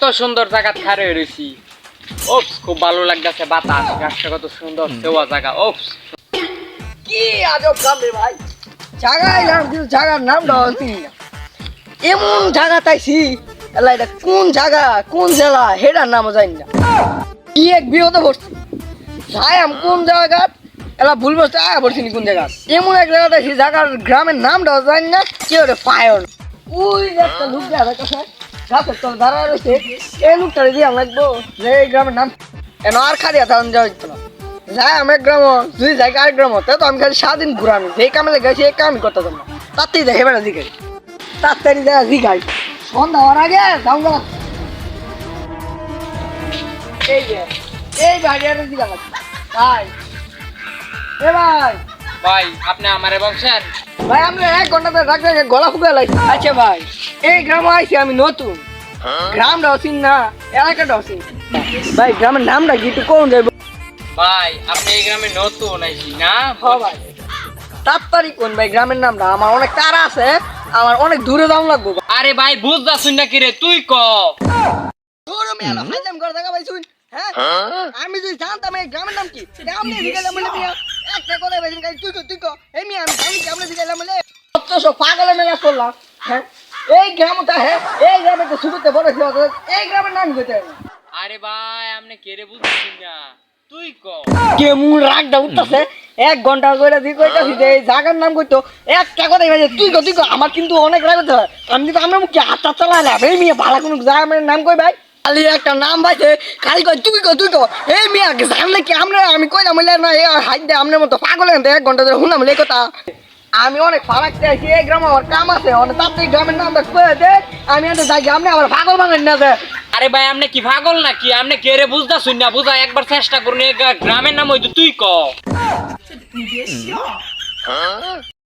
কত সুন্দর জায়গা খারে রয়েছি। ওপস খুব ভালো লাগতেছে বাতাস গাছটা কত সুন্দর সেওয়া জায়গা ওপস। কি আজব কাম রে ভাই। জায়গা নাম কিন্তু জায়গার নামটা চিনি এমন জায়গা তাইছি এলা এটা কোন জায়গা কোন জেলা হেডার নামও জানি না। কি এক বিহতে পড়ছি যাইম কোন জায়গা এলা ভুল বসতে আয়া পড়ছি নি কোন জায়গা এমন এক জায়গা তাইছি জায়গার গ্রামের নাম নামটাও জানি না কি ওরে ফায়ন ওই একটা লোক দেখা যাচ্ছে গাছের তল দাঁড়ায় রয়েছে এই দিয়ে লাগবো যে এই গ্রামের নাম এন আর খালি তখন যাওয়া যেত না। যাই আমি এক গ্রাম দুই জায়গা আরেক গ্রাম তাই তো আমি খালি সারাদিন ঘুরানো যে কামে গেছি এই কামই করতে না তাতেই দেখে বেড়া জিগাই। তাড়াতাড়ি দেখা সন্ধ্যা হওয়ার আগে দাম গেলাম এই যে এই আর ভাই এ ভাই। ভাই আপনি আমার বংশের? ভাই আমরা এক ঘণ্টা ধরে রাখতে রাখতে গলা ফুকে লাগছে। আচ্ছা ভাই এই গ্রামে আইছি আমি নতুন। গ্রামটা অসিন না এলাকাটা অসিন ভাই গ্রামের নামটা কি একটু কোন যাইব ভাই আপনি এই গ্রামে নতুন আইছি না? হ ভাই। তাড়াতাড়ি কোন ভাই? গ্রামের নামটা? আমার অনেক তারা আছে আমার অনেক দূরে দাম লাগবো। আরে ভাই বুঝতেছুন না কি রে তুই ক? তোর মেলা হাইজাম করে দেখা ভাই শুন হ্যাঁ? আমি যদি জানতাম এই গ্রামের নাম কি আপনি জিগাইলাম বলে মিয়া একটা কথা ভাই তুই কো তুই কো? এই মিয়া আমি আপনি জিগাইলাম বলে কত সব পাগলের মেলা করলাম হ্যাঁ? এই গ্রামটা হ্যাঁ এই গ্রামে তো শুরুতে বড় এই গ্রামের নাম কইতে আরে ভাই আপনি না। তুই ক? কেমন রাগটা উঠতেছে এক ঘণ্টা করে কইতাছি যে এই জায়গার নাম কইতো একটা কথাই ভাই তুই কো তুই আমার কিন্তু অনেক রাগ হতে হয়। আমি কিন্তু আমার মুখে হাতটা চালাইলাম এই মেয়ে ভালো কোনো জায়গার নাম কই ভাই? খালি একটা নাম পাইছে খালি কই তুই কো তুই কো এই মেয়ে জানলে কি আমরা আমি কইলাম না এই হাইট দে আমনের মতো পাগল এক ঘণ্টা ধরে শুনলাম এই কথা। আমি অনেক ফারাক আছি এই গ্রামে আমার কাম আছে অনেক তাড়াতাড়ি গ্রামের নাম কয়ে দে আমি এত যাই আপনি আমার পাগল ভাঙেন না যে। আরে ভাই আপনি কি পাগল নাকি? আপনি কে রে বুঝতা শুন না বুঝা একবার চেষ্টা করুন এই গ্রামের নাম হইতো তুই ক।